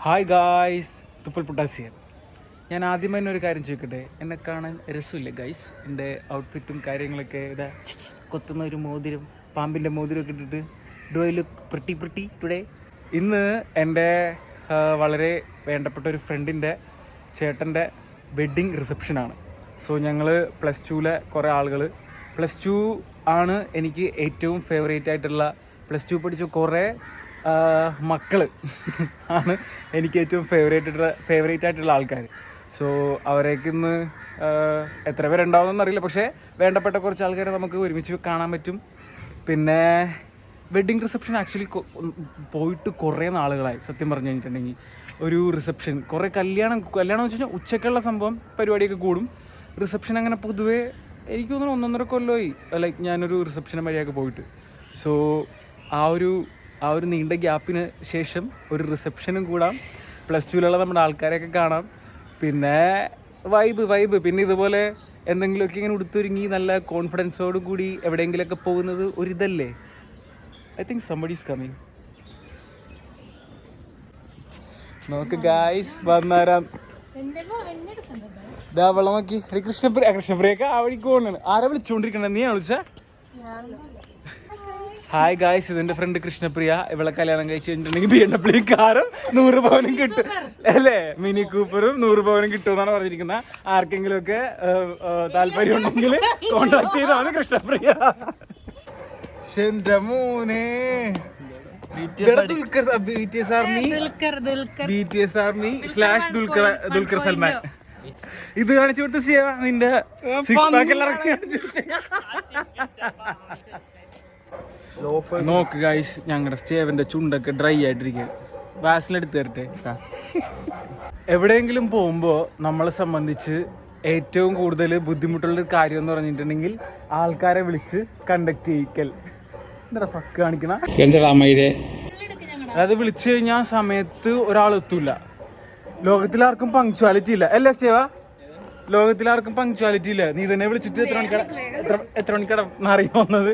Hi guys തുപ്പൽ പൊട്ടാസിയൻ ഞാൻ ആദ്യം തന്നെ ഒരു കാര്യം ചോദിക്കട്ടെ? എന്നെ കാണാൻ രസമില്ലേ ഗൈസ് എന്റെ ഔട്ട്ഫിറ്റും കാര്യങ്ങളൊക്കെ ഇതാ കൊത്തുന്ന ഒരു മോതിരം പാമ്പിന്റെ മോതിരമൊക്കെ ഇട്ടിട്ട് do I look pretty pretty today ഇന്ന് എന്റെ വളരെ വേണ്ടപ്പെട്ട ഒരു ഫ്രണ്ടിന്റെ ചേട്ടന്റെ വെഡ്ഡിങ് റിസപ്ഷനാണ് സോ ഞങ്ങൾ പ്ലസ് ടുവിലെ കുറേ ആളുകൾ പ്ലസ് ടു ആണ് എനിക്ക് ഏറ്റവും ഫേവറേറ്റ് ആയിട്ടുള്ള പ്ലസ് ടു പഠിച്ച കുറേ മക്കൾ ആണ് എനിക്ക് ഏറ്റവും ഫേവറേറ്റ് ഫേവറേറ്റ് ആയിട്ടുള്ള ആൾക്കാർ സോ അവരേക്കിന്ന് എത്ര പേരുണ്ടാവുമെന്ന് അറിയില്ല പക്ഷേ വേണ്ടപ്പെട്ട കുറച്ച് ആൾക്കാരെ നമുക്ക് ഒരുമിച്ച് കാണാൻ പറ്റും. പിന്നെ വെഡ്ഡിങ് റിസപ്ഷൻ ആക്ച്വലി പോയിട്ട് കുറേ നാളുകളായി സത്യം പറഞ്ഞു കഴിഞ്ഞിട്ടുണ്ടെങ്കിൽ. ഒരു റിസപ്ഷൻ കുറേ കല്യാണം കല്യാണം എന്ന് വെച്ച് ഉച്ചക്കുള്ള സംഭവം പരിപാടിയൊക്കെ കൂടും. റിസപ്ഷൻ അങ്ങനെ പൊതുവേ എനിക്ക് തോന്നുന്നു ഒന്നൊന്നര കൊല്ലമായി ലൈക്ക് ഞാനൊരു റിസപ്ഷൻ വഴിയൊക്കെ പോയിട്ട്. സോ ആ ഒരു ആ ഒരു നീണ്ട ഗ്യാപ്പിന് ശേഷം ഒരു റിസപ്ഷനും കൂടാം. പ്ലസ് ടുവിലുള്ള നമ്മുടെ ആൾക്കാരെയൊക്കെ കാണാം. പിന്നെ വൈബ് വൈബ് പിന്നെ ഇതുപോലെ എന്തെങ്കിലുമൊക്കെ ഇങ്ങനെ ഉടുത്തൊരുങ്ങി നല്ല കോൺഫിഡൻസോട് കൂടി എവിടെയെങ്കിലുമൊക്കെ പോകുന്നത് ഒരിതല്ലേ? I think somebody is coming നോക്ക് ഗായ്സ് വന്നാരാം. ഇതാ? വെള്ളം നോക്കി. കൃഷ്ണപ്രിയ കൃഷ്ണപ്രിയൊക്കെ ആ വഴിക്ക് പോകണ ആരാ വിളിച്ചോണ്ടിരിക്കണേ? നീ വിളിച്ച? ഹായ് ഗായ്സ് ഇതെന്റെ ഫ്രണ്ട് കൃഷ്ണപ്രിയ. ഇവളെ കല്യാണം കഴിച്ചിട്ടുണ്ടെങ്കിൽ കഴിഞ്ഞിട്ടുണ്ടെങ്കിൽ ബി എം ഡബ്ല്യു കാറും നൂറ് പവനും കിട്ടും. അല്ലേ? മിനി കൂപ്പറും നൂറ് പവനും കിട്ടും എന്നാണ് പറഞ്ഞിരിക്കുന്നത് ആർക്കെങ്കിലും ഒക്കെ താല്പര്യം ഉണ്ടെങ്കിൽ കോണ്ടാക്ട് ചെയ്താണ് കൃഷ്ണപ്രിയ. സൽമാൻ. ഇത് കാണിച്ചു കൊടുത്ത സേവ നിന്റെ സിക്സ് പാക്ക് എല്ലാം കാണിച്ചു നോക്ക് ഗൈസ് ഞങ്ങളുടെ സ്റ്റേവന്റെ ചുണ്ടൊക്കെ ഡ്രൈ ആയിട്ടിരിക്കുക വാസിലെടുത്ത് തരട്ടെ എവിടെയെങ്കിലും പോകുമ്പോൾ നമ്മളെ സംബന്ധിച്ച് ഏറ്റവും കൂടുതൽ ബുദ്ധിമുട്ടുള്ള ഒരു കാര്യം എന്ന് പറഞ്ഞിട്ടുണ്ടെങ്കിൽ ആൾക്കാരെ വിളിച്ച് കണ്ടക്ട് ചെയ്യിക്കൽ. എന്താ ഫക്ക് കാണിക്കണ? അതായത് വിളിച്ചു കഴിഞ്ഞാൽ ആ സമയത്ത് ഒരാൾ എത്തൂല. ലോകത്തിലാർക്കും പങ്ക്ച്വാലിറ്റി ഇല്ല. അല്ലേ സ്റ്റേവ? ലോകത്തിലാർക്കും പങ്ക്ച്വാലിറ്റി ഇല്ല. നീ തന്നെ വിളിച്ചിട്ട് എത്ര മണിക്കട എത്ര എത്ര മണിക്കട അറിയാൻ വന്നത്?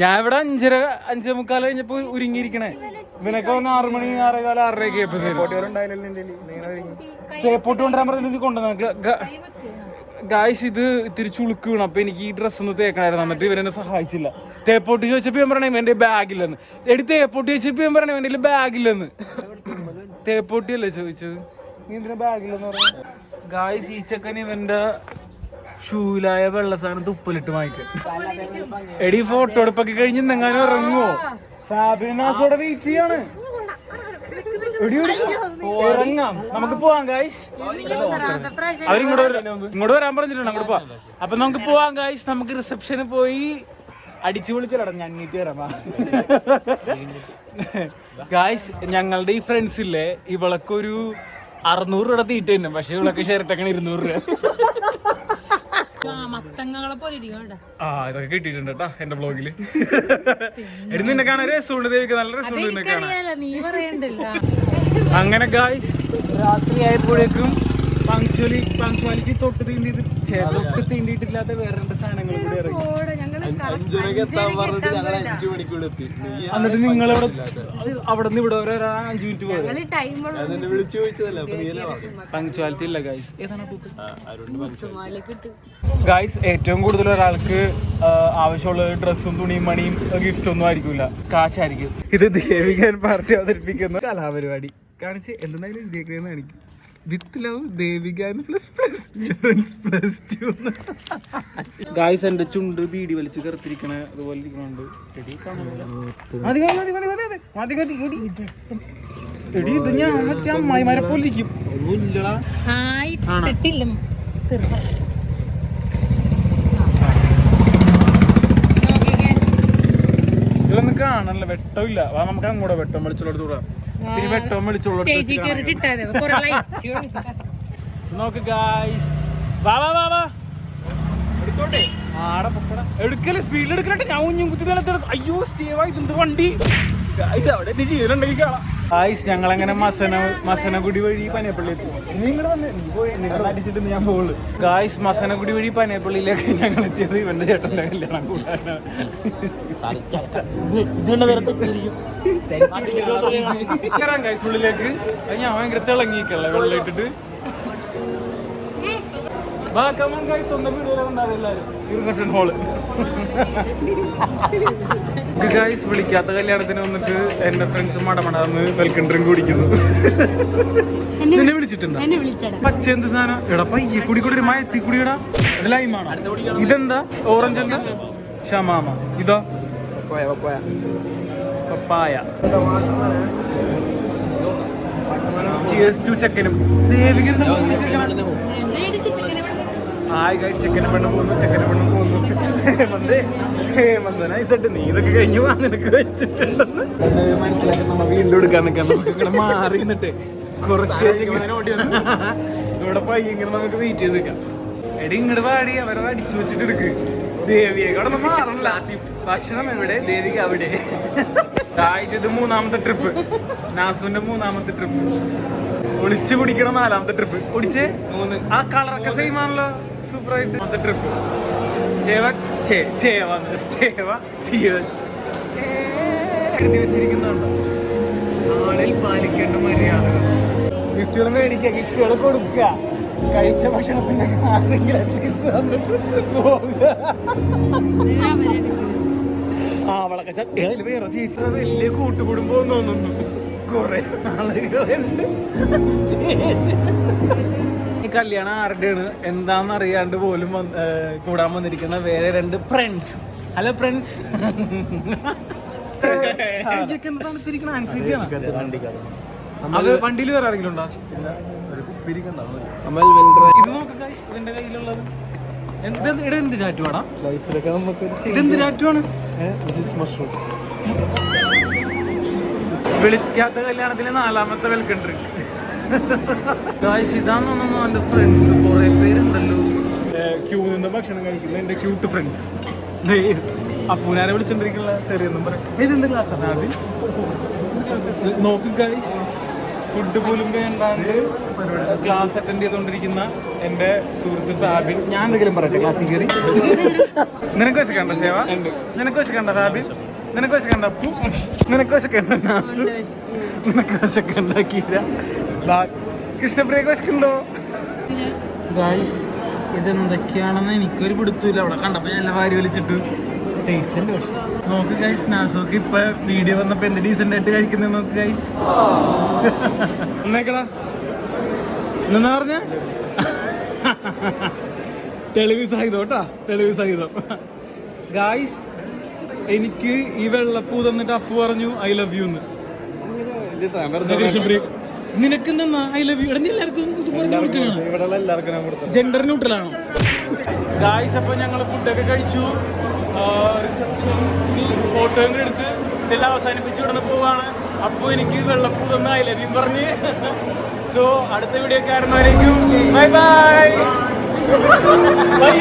ഞാൻ ഇവിടെ അഞ്ചര അഞ്ചേ മുക്കാൽ കഴിഞ്ഞപ്പോ ഒരുങ്ങിയിരിക്കണേ. ഇവനൊക്കെ വന്ന് ആറു മണി ആറേകാലം ആറരയൊക്കെ തേപ്പോട്ട് കൊണ്ടുവരാൻ പറഞ്ഞത് ഇത് കൊണ്ടുവന്ന? ഗായ്സ് ഇത് ഇത്തിരി ചുളുക്ക് വീണു. അപ്പൊ എനിക്ക് ഈ ഡ്രസ്സ് ഒന്ന് തേക്കണായിരുന്നു. എന്നിട്ട് ഇവരെന്നെ സഹായിച്ചില്ല. തേപ്പോട്ട് ചോദിച്ചപ്പോ ഞാൻ പറയണേ ഇവന്റെ ബാഗില്ലെന്ന് എടി തേപ്പോട്ട് ചോദിച്ചപ്പോ ഞാൻ പറയണേ ഇവന്റെ ബാഗില്ലെന്ന് തേപ്പോട്ടിയല്ലേ ചോദിച്ചത്? നീ എന്തിനാ ബാഗില്ലെന്ന് പറഞ്ഞു? ഗായ്സ് ഈ ചെക്കൻ ഇവന്റെ ഷൂലായ വെള്ള സാധനം തുപ്പലിട്ട് വാങ്ങിക്ക. എടി ഫോട്ടോ എടുപ്പൊക്കെ കഴിഞ്ഞ് എന്തെങ്കിലും ഇറങ്ങുവോ? ഫാബിനാസോടെ വെയിറ്റ് ചെയ്യാണ്. ഇറങ്ങാം. നമുക്ക് പോവാം ഗായ്സ് അവരിങ്ങോട്ട് വരാ- ഇങ്ങോട്ട് വരാൻ പറഞ്ഞിട്ടുണ്ട് അങ്ങോട്ട് പോവാം. അപ്പൊ നമുക്ക് പോവാം ഗായ്സ് നമുക്ക് റിസപ്ഷന് പോയി. അടിച്ചു പൊളിച്ചല്ലടാ ഞാൻ നീട്ടി വരാം ഗായ്സ് ഞങ്ങളുടെ ഈ ഫ്രണ്ട്സ് ഇല്ലേ ഇവളൊക്കൊരു അറുന്നൂറ് രൂപ തീറ്റ തന്നെ. പക്ഷെ ഇവളൊക്കെ ഷർട്ടൊക്കെ ഇരുന്നൂറ് രൂപ. ആ ഇതൊക്കെ കിട്ടിയിട്ടുണ്ട് കേട്ടാ എന്റെ ബ്ലോഗിൽ എടി നിന്നെ കാണാൻ രസമുണ്ട്. ദേവിക്ക് നല്ല രസമുണ്ട് നിന്നെ കാണാൻ. അറിയാലോ നീ പറയണ്ടല്ല. അങ്ങനെ ഗായ്സ് രാത്രി ആയപ്പോഴേക്കും പങ്ക്ച്വലി പങ്ക്ച്വാലിറ്റി തൊട്ട് തീണ്ടിട്ട് തൊട്ട് തീണ്ടിയിട്ടില്ലാത്ത വേറെ രണ്ട് സാധനങ്ങൾ കൂടി ഇറങ്ങി. എത്തി. എന്നിട്ട് നിങ്ങൾ അവിടെ നിന്ന് ഇവിടെ വരെ അഞ്ചു മിനിറ്റ് പോയി എന്നെ വിളിച്ചു പങ്ക്ച്വാലിറ്റി ഇല്ല ഗൈസ് ഏതാണ് ഗൈസ് ഏറ്റവും കൂടുതൽ ഒരാൾക്ക് ആവശ്യമുള്ള ഡ്രസ്സും തുണിയും മണിയും ഗിഫ്റ്റ് ഒന്നും ആയിരിക്കില്ല കാശായിരിക്കും. ഇത് ദേവികൻ പാർട്ടി അവതരിപ്പിക്കുന്ന കലാപരിപാടി. കാണിച്ച് എന്തെന്നായാലും കാണിക്കും with love Devika plus plus plus two guys എന്റെ ചുണ്ട് ബീഡി വലിച്ച് കറുത്തിരിക്കണ അതുപോലെ ഇരിക്കണുണ്ട്. എടി ഇത് ഞാൻ മറ്റേ അമ്മായിമാരെ പൊല്ലിക്കും ഒന്നുമില്ലടാ. ആയിട്ടില്ല ഇതിലൊന്നും വെട്ടമില്ല നമുക്ക് അങ്ങോട്ട് വെട്ടം വിളിച്ചുള്ള പിന്നെ വെട്ടം വിളിച്ചോളൂ നോക്ക് ഗായ്സ് വാ വാ വാ വാ. എടുത്തോട്ടെ? ആടെ പൊക്കട. എടുക്കൽ സ്പീഡിൽ എടുക്കലട്ടെ ഞാൻ ഉഞ്ഞും കുത്തി അയ്യോ സ്റ്റേവായി ഇത് വണ്ടി? ആയിസ് ഞങ്ങളങ്ങനെ മസന മസനഗുടി വഴി നിങ്ങൾ അടിച്ചിട്ട് ഞാൻ പോകുള്ളൂ ഗായ്സ് മസനഗുടി വഴി പനയപ്പള്ളിയിലേക്ക് ഞങ്ങൾ എത്തിയത് ഇവന്റെ ചേട്ടന്റെ കല്യാണം കൂടാനാണ്. ഉള്ളിലേക്ക്. ഞാൻ ഭയങ്കര തിളങ്ങിയിട്ടുള്ള വെള്ളം ഇട്ടിട്ട് റിസപ്ഷൻ ഹാൾ വിളിക്കാത്ത കല്യാണത്തിന് വന്നിട്ട് എന്റെ ഫ്രണ്ട്സ് മടമടാന്ന് വെൽക്കം ഡ്രിങ്ക് കുടിക്കുന്നു. എന്നെ വിളിച്ചിട്ടുണ്ടോ? പച്ച എന്ത് സാധനം? എടാ പയ്യെ കുടി കൂടി ഒരു മയത്തി കുടിയടാ. ലൈമാണോ ഇതെന്താ? ഓറഞ്ച് എന്താ? ഷമാമ ഇതോ? പപ്പായ ചിയേഴ്സ് ടു ചെക്കനും ചിക്കനെ ഹായ് ഗൈസ് ചെക്കനെ പെണ്ണും പോകുന്നു ചെക്കനെ പെണ്ണും പോകുന്നു വന്നേ. ഹേമന്ത് നൈസായിട്ട് നീ ഇതൊക്കെ കഴിഞ്ഞു വാ നിനക്ക് വെച്ചിട്ടുണ്ടെന്ന്. മനസ്സിലാക്കി നമ്മ വീണ്ടും എടുക്കാൻ നിൽക്കാൻ നമുക്ക് ഇങ്ങനെ മാറി നിന്നിട്ട് കുറച്ച് വന്നു. ഇവിടെ പയ്യ ഇങ്ങനെ നമുക്ക് വെയിറ്റ് ചെയ്ത് നിൽക്കാം. എടി ഇങ്ങോട്ട് പാടി അവരത് അടിച്ചു വെച്ചിട്ട് എടുക്ക്. ദേവിയെ ഇവിടെ നമ്മൾ മാറണില്ല ഭക്ഷണം എവിടെ? ദേവിക്ക് അവിടെ. സായിച്ച് ഇത് മൂന്നാമത്തെ ട്രിപ്പ് നാസുവിന്റെ മൂന്നാമത്തെ ട്രിപ്പ് ഒളിച്ചു കുടിക്കണം നാലാമത്തെ ട്രിപ്പ് ഒടിച്ചേ? മൂന്ന്. ആ കളറൊക്കെ സെയിം ആണല്ലോ. മൂന്നാമത്തെ ട്രിപ്പ് ചേവ ചേവ ചേവ ചിയേഴ്സ് എഴുതി വെച്ചിരിക്കുന്നുണ്ടോ. നാളിൽ പാലിക്കേണ്ട മര്യാദകൾ. ഗിഫ്റ്റുകൾ മേടിക്കുക ഗിഫ്റ്റുകൾ കൊടുക്കുക. കഴിച്ച ഭക്ഷണത്തിന്റെ കാശെങ്കിലും അറ്റ്ലീസ്റ്റ് തന്നിട്ട് പോവുക. ആ വളക്കെ അതിൽ വേറെ ചേച്ചി. വലിയ കൂട്ടുകുടുംബം തോന്നുന്നു. കുറെ ആളുകളുണ്ട്. ഈ കല്യാണം ആരുടെയാണ് എന്താന്ന് അറിയാണ്ട് പോലും കൂടാൻ വന്നിരിക്കുന്ന വേറെ രണ്ട് ഫ്രണ്ട്സ് ഹലോ ഫ്രണ്ട്സ് വണ്ടിയിൽ വേറെ ആരെങ്കിലും ഉണ്ടോ? ഇത് ഇതിന്റെ കയ്യിലുള്ളത്. എന്ത് ടാറ്റുവാടാ ഇതെന്ത് ടാറ്റുവാണ് വിളിക്കാത്ത കല്യാണത്തിലെ നാലാമത്തെ വെൽക്കം ഡ്രിങ്ക് ഗായ്സ് എന്റെ ഫ്രണ്ട്സ് കുറേ പേരുണ്ടല്ലോ. ക്യൂ നിന്ന് ഭക്ഷണം കഴിക്കുന്ന എന്റെ ക്യൂട്ട് ഫ്രണ്ട്സ് അപ്പൂനാരെ വിളിച്ചോണ്ടിരിക്കുന്ന തെറിയൊന്നും പറയാം ഇതെന്ത് ക്ലാസ്സാണ് ആദ്യം? നോക്ക് ഫുഡ് പോലും വേണ്ടാണ്ട് ക്ലാസ് അറ്റൻഡ് ചെയ്തുകൊണ്ടിരിക്കുന്ന എന്റെ സുഹൃത്ത് ഫാബിൻ. ഞാൻ എന്തെങ്കിലും പറയട്ടെ ക്ലാസ്സിൽ കയറി നിനക്ക് വെച്ചക്കണ്ട സേവ? നിനക്ക് വെച്ചക്കണ്ട ഫാബിൻ? നിനക്ക് വെച്ചക്കണ്ട അപ്പു നിനക്ക് വെച്ചക്കണ്ട നാസു? നിനക്ക് വെച്ചക്കണ്ട കീര? ബാ- കൃഷ്ണപ്രിയക്ക് വെച്ചക്കുണ്ടോ ഗായ്സ് ഇതെന്തൊക്കെയാണെന്ന് എനിക്കൊരു പിടുത്തൂല അവിടെ കണ്ടപ്പോ ഞാൻ വാരി വലിച്ചിട്ട്. ടേസ്റ്റ് ഉണ്ട് പക്ഷെ. നോക്ക് ഗൈസ് നാസോക്ക് ഇപ്പൊ വീഡിയോ വന്നപ്പോ എന്ത് ഡീസെന്റ് ആയിട്ട് കഴിക്കുന്നത് നോക്ക് ഗൈസ് എന്നേക്കടാ എന്നാ പറഞ്ഞ? തെളിവ് സഹിതം കേട്ടാ. തെളിവ് സഹിതം. ഗായ്സ് എനിക്ക് ഈ വെള്ളപ്പൂ തന്നിട്ട് അപ്പു പറഞ്ഞു ഐ ലവ് യു എന്ന്. നിനക്ക് ഐ ലവ് യു എല്ലാവർക്കും ജെൻഡർ ന്യൂട്രൽ ആണോ? ഗായ്സ് അപ്പൊ ഞങ്ങൾ ഫുഡൊക്കെ കഴിച്ചു. റിസപ്ഷൻ ഫോട്ടോ എടുത്ത് ഇതെല്ലാം അവസാനിപ്പിച്ച് ഇവിടെ പോവാണ്. അപ്പോൾ എനിക്ക് വെള്ളപ്പൂ തന്ന ഐ ലവ് യു പറഞ്ഞ്. സോ അടുത്ത വീഡിയോ കാണുന്നവരേക്കും. Bye bye bye